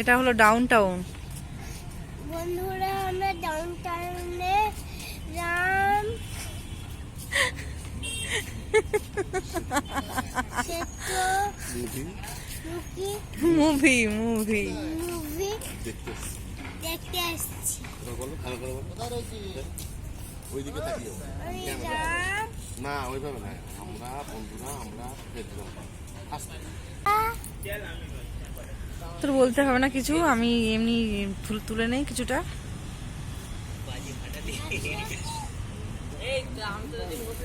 এটা হলো down town বন্ধুরা আমরা ডাউন টাউনে রাম মুভি মুভি মুভি দেখতে আসছি। বলো ভালো করে বলো। ওইদিকে তাকিয়ে বলো। ওই ক্যামেরা। রাম না ওইভাবে না। আমরা বন্ধুরা আমরা দেখলাম তোর বলতে হবে না কিছু, আমি এমনি তুল- তুলে নেই কিছুটা।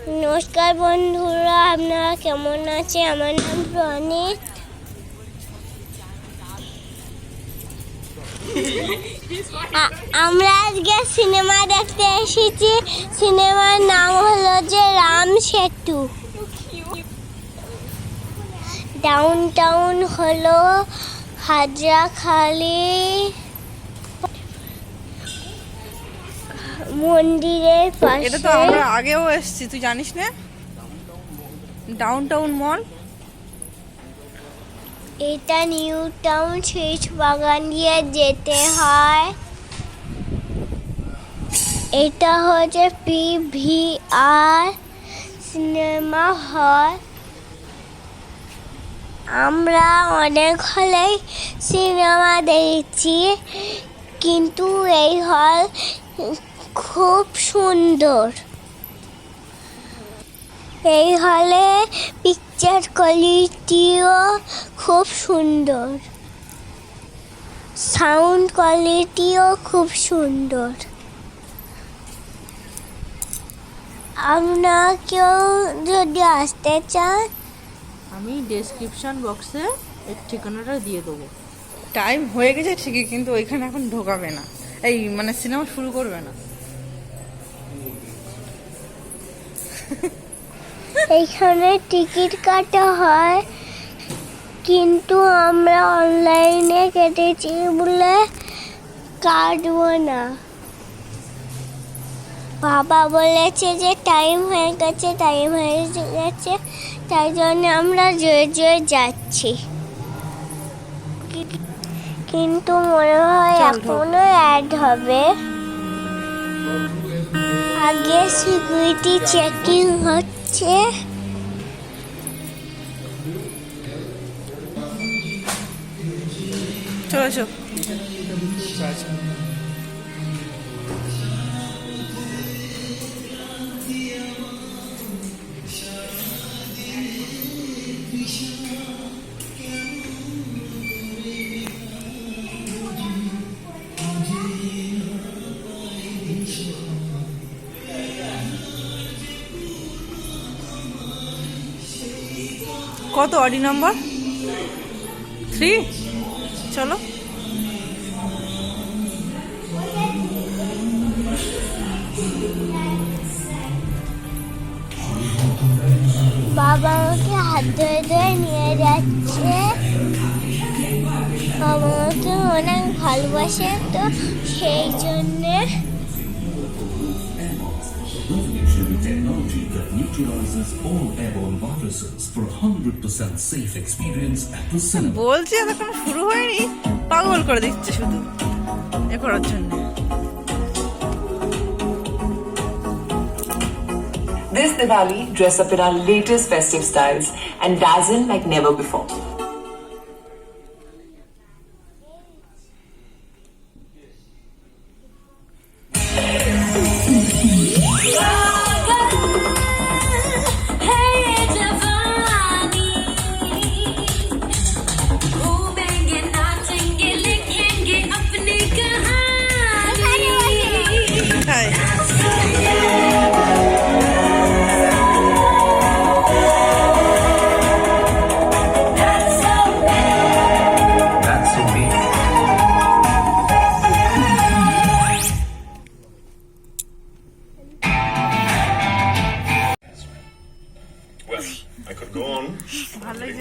নমস্কার বন্ধুরা, আপনারা কেমন আছে আমার নাম প্রণীত। আমরা আজকে সিনেমা দেখতে এসেছি। সিনেমার নাম হলো যে রাম সেতু। ডাউন টাউন হলো হাজরাখালি মন্দিরের পাশে। এটা তো আমরা আগেও এসেছি তুই জানিস না? ডাউন টাউন মল এটা নিউ টাউন সুইচ বাগান দিয়ে যেতে হয়। এটা হচ্ছে পিভিআর সিনেমা হল। আমরা অনেক হলেই সিনেমা দেখেছি, কিন্তু এই হল খুব সুন্দর। এই হলে পিকচার কোয়ালিটিও খুব সুন্দর। সাউন্ড কোয়ালিটিও খুব সুন্দর। আপনাকেও যদি আসতে চান আমি ডেসক্রিপশন বক্সে এর ঠিকানাটা দিয়ে দেবো। টাইম হয়ে গেছে ঠিকই কিন্তু ওইখানে এখন ঢোকাবে না। এই মানে সিনেমা শুরু করবে না। এইখানে টিকিট কাটা হয় কিন্তু আমরা অনলাইনে কেটেছি বলে কাটবো না। বাবা বলেছে যে টাইম হয়ে গেছে টাইম হয়ে গেছে। তাই জন্য আমরা জয়ে জয়ে যাচ্ছি। কিন্তু মনে হয় এখনও অ্যাড হবে। আগে সিকিউরিটি চেকিং হচ্ছে। চলো চলো। কত অডি নম্বর? থ্রি চলো। বাবা আমাকে হাত ধরে ধরে নিয়ে যাচ্ছে। বাবা আমাকে অনেক ভালোবাসে তো সেই জন্যে technology that neutralizes all airborne viruses for 100% safe experience at the cinema. বলছি এতক্ষণ শুরু হয়নি পাগল করে দিচ্ছে শুধু এ করার জন্য This Diwali, dress up in our latest festive styles and dazzle like never before.